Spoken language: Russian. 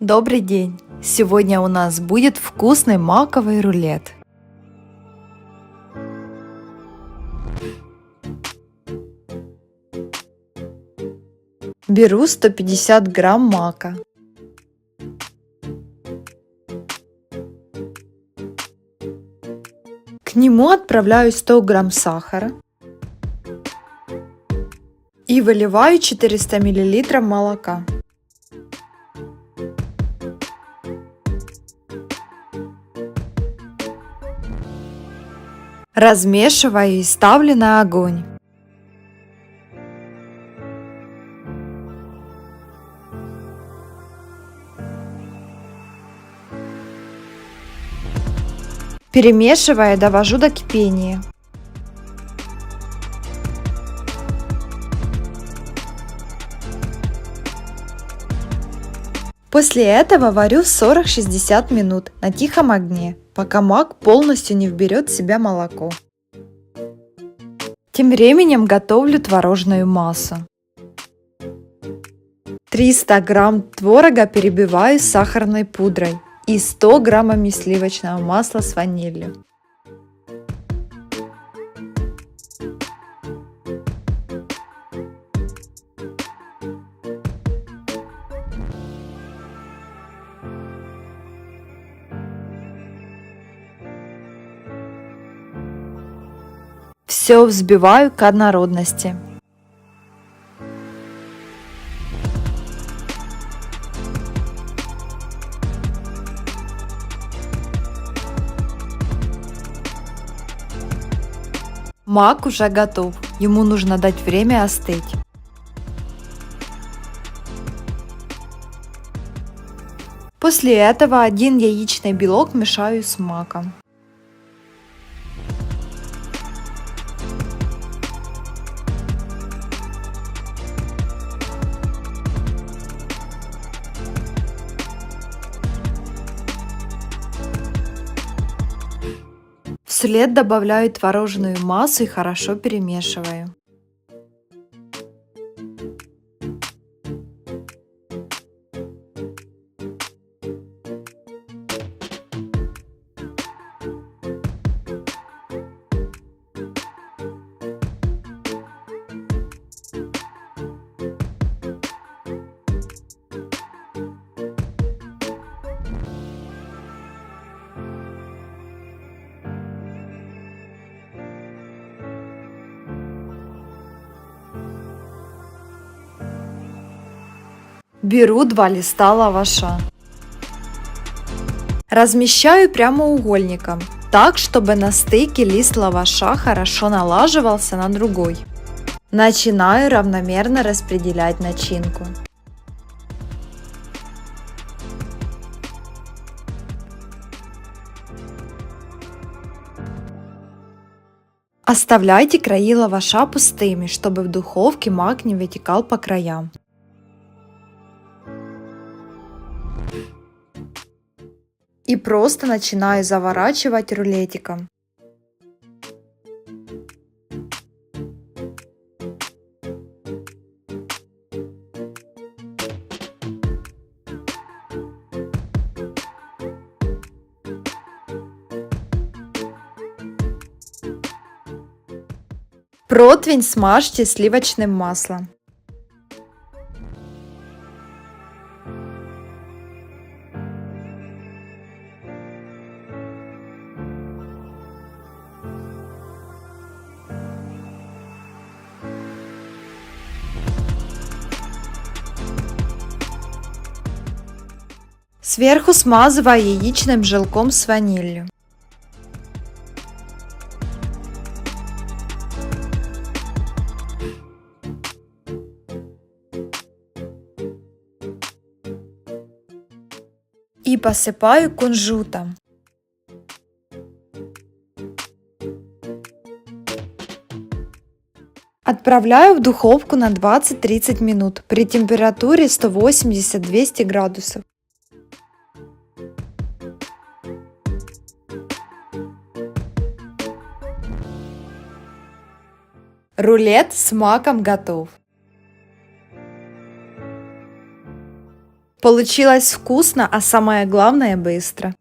Добрый день! Сегодня у нас будет вкусный маковый рулет. Беру 150 грамм мака. К нему отправляю 100 грамм сахара и выливаю 400 миллилитров молока. Размешиваю и ставлю на огонь. Перемешивая, довожу до кипения. После этого варю 40-60 минут на тихом огне, пока мак полностью не вберет в себя молоко. Тем временем готовлю творожную массу. 300 грамм творога перебиваю сахарной пудрой и 100 граммами сливочного масла с ванилью. Все взбиваю к однородности. Мак уже готов, ему нужно дать время остыть. После этого один яичный белок мешаю с маком. Вслед добавляю творожную массу и хорошо перемешиваю. Беру два листа лаваша. Размещаю прямоугольником, так, чтобы на стыке лист лаваша хорошо налаживался на другой. Начинаю равномерно распределять начинку. Оставляйте краи лаваша пустыми, чтобы в духовке мак не вытекал по краям. И просто начинаю заворачивать рулетиком. Противень смажьте сливочным маслом. Сверху смазывая яичным желком с ванилью. И посыпаю кунжутом. Отправляю в духовку на 20-30 минут при температуре 180-200 градусов. Рулет с маком готов. Получилось вкусно, а самое главное быстро.